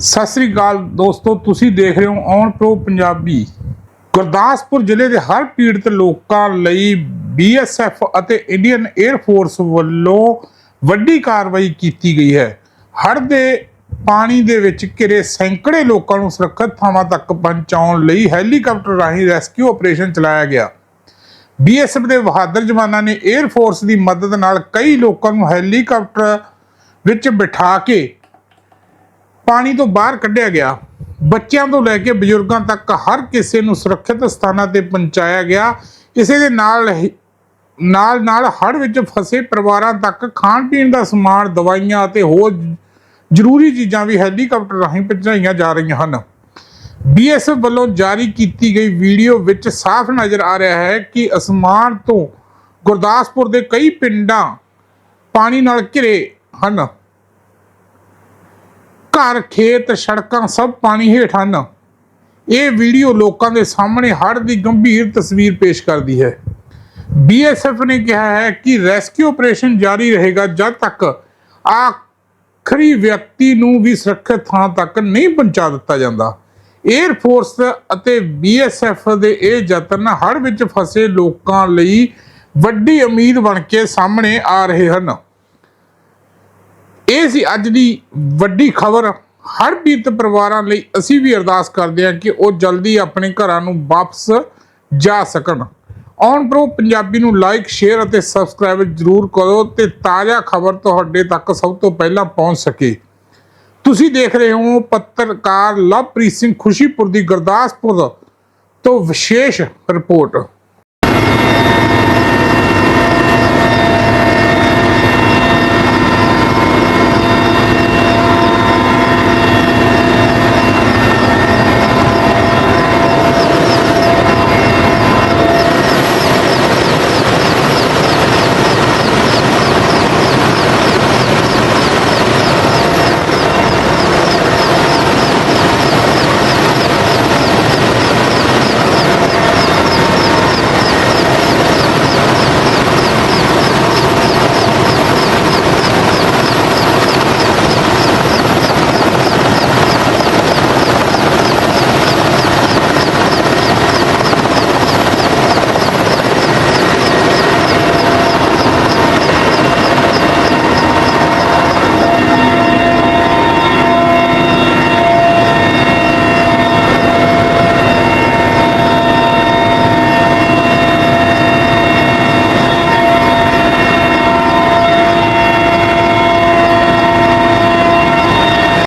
ਸਤਿ ਸ੍ਰੀ ਅਕਾਲ ਦੋਸਤੋ, ਤੁਸੀਂ ਦੇਖ ਰਹੇ ਹੋ ਔਨ ਪ੍ਰੋ ਪੰਜਾਬੀ। ਗੁਰਦਾਸਪੁਰ ਜ਼ਿਲ੍ਹੇ ਦੇ ਹਰ ਪੀੜਤ ਲੋਕਾਂ ਲਈ ਬੀਐਸਐਫ ਅਤੇ ਇੰਡੀਅਨ 에ਅਰ ਫੋਰਸ ਵੱਲੋਂ ਵੱਡੀ ਕਾਰਵਾਈ ਕੀਤੀ ਗਈ ਹੈ। ਹੜ੍ਹ ਦੇ ਪਾਣੀ ਦੇ ਵਿੱਚ ਘਿਰੇ ਸੈਂਕੜੇ ਲੋਕਾਂ ਨੂੰ ਸੁਰੱਖਿਅਤ ਥਾਵਾਂ ਤੱਕ ਪਹੁੰਚਾਉਣ ਲਈ ਹੈਲੀਕਾਪਟਰ ਰਾਹੀਂ ਰੈਸਕਿਊ ਆਪਰੇਸ਼ਨ ਚਲਾਇਆ ਗਿਆ। ਬੀਐਸਐਫ ਦੇ ਬਹਾਦਰ ਜਵਾਨਾਂ ਨੇ 에ਅਰ ਫੋਰਸ ਦੀ ਮਦਦ ਨਾਲ ਕਈ ਲੋਕਾਂ ਨੂੰ ਹੈਲੀਕਾਪਟਰ ਵਿੱਚ ਬਿਠਾ ਕੇ ਪਾਣੀ ਤੋਂ ਬਾਹਰ ਕੱਢਿਆ ਗਿਆ। ਬੱਚਿਆਂ ਤੋਂ ਲੈ ਕੇ ਬਜ਼ੁਰਗਾਂ ਤੱਕ ਹਰ ਕਿਸੇ ਨੂੰ ਸੁਰੱਖਿਅਤ ਸਥਾਨਾਂ ਤੇ ਪਹੁੰਚਾਇਆ ਗਿਆ। ਇਸੇ ਦੇ ਨਾਲ ਨਾਲ ਨਾਲ ਹੜ੍ਹ ਵਿੱਚ ਫਸੇ ਪਰਿਵਾਰਾਂ ਤੱਕ ਖਾਣ ਪੀਣ ਦਾ ਸਮਾਨ, ਦਵਾਈਆਂ ਅਤੇ ਹੋਰ ਜ਼ਰੂਰੀ ਚੀਜ਼ਾਂ ਵੀ ਹੈਲੀਕਾਪਟਰ ਰਾਹੀਂ ਪਹੁੰਚਾਈਆਂ ਜਾ ਰਹੀਆਂ ਹਨ। ਬੀਐਸਐਫ ਵੱਲੋਂ ਜਾਰੀ ਕੀਤੀ ਗਈ ਵੀਡੀਓ ਵਿੱਚ ਸਾਫ਼ ਨਜ਼ਰ ਆ ਰਿਹਾ ਹੈ ਕਿ ਅਸਮਾਨ ਤੋਂ ਗੁਰਦਾਸਪੁਰ ਦੇ ਕਈ ਪਿੰਡਾਂ ਪਾਣੀ ਨਾਲ ਘਿਰੇ ਹਨ। ਘਰ, ਖੇਤ, ਸੜਕਾਂ ਸਭ ਪਾਣੀ ਹੇਠ ਹਨ। ਇਹ ਵੀਡੀਓ ਲੋਕਾਂ ਦੇ ਸਾਹਮਣੇ ਹੜ੍ਹ ਦੀ ਗੰਭੀਰ ਤਸਵੀਰ ਪੇਸ਼ ਕਰਦੀ ਹੈ। ਬੀਐਸਐਫ ਨੇ ਕਿਹਾ ਹੈ ਕਿ ਰੈਸਕਿਊ ਆਪਰੇਸ਼ਨ ਜਾਰੀ ਰਹੇਗਾ ਜਦ ਤੱਕ ਆਖਰੀ ਵਿਅਕਤੀ ਨੂੰ ਵੀ ਸੁਰੱਖਿਅਤ ਥਾਂ ਤੱਕ ਨਹੀਂ ਪਹੁੰਚਾ ਦਿੱਤਾ ਜਾਂਦਾ। 에ਅਰ ਫੋਰਸ ਅਤੇ ਬੀਐਸਐਫ ਦੇ ਇਹ ਯਤਨ ਹੜ੍ਹ ਵਿੱਚ ਫਸੇ ਲੋਕਾਂ ਲਈ ਵੱਡੀ ਉਮੀਦ ਬਣ ਕੇ ਸਾਹਮਣੇ ਆ ਰਹੇ ਹਨ। ਇਹ ਸੀ ਅੱਜ ਦੀ ਵੱਡੀ ਖਬਰ। ਹਰ ਪੀੜਤ ਪਰਿਵਾਰਾਂ ਲਈ ਅਸੀਂ ਵੀ ਅਰਦਾਸ ਕਰਦੇ ਹਾਂ ਕਿ ਉਹ ਜਲਦੀ ਆਪਣੇ ਘਰਾਂ ਨੂੰ ਵਾਪਸ ਜਾ ਸਕਣ। ਔਨ ਪ੍ਰੋ ਪੰਜਾਬੀ ਨੂੰ ਲਾਈਕ ਸ਼ੇਅਰ ਅਤੇ ਸਬਸਕ੍ਰਾਈਬ ਜ਼ਰੂਰ ਕਰੋ ਤੇ ਤਾਜ਼ਾ ਖਬਰ ਤੁਹਾਡੇ ਤੱਕ ਸਭ ਤੋਂ ਪਹਿਲਾਂ ਪਹੁੰਚ ਸਕੇ। ਤੁਸੀਂ ਦੇਖ ਰਹੇ ਹੋ ਪੱਤਰਕਾਰ ਲਵਪ੍ਰੀਤ ਸਿੰਘ ਖੁਸ਼ੀਪੁਰ ਦੀ ਗੁਰਦਾਸਪੁਰ ਤੋਂ ਵਿਸ਼ੇਸ਼ ਰਿਪੋਰਟ।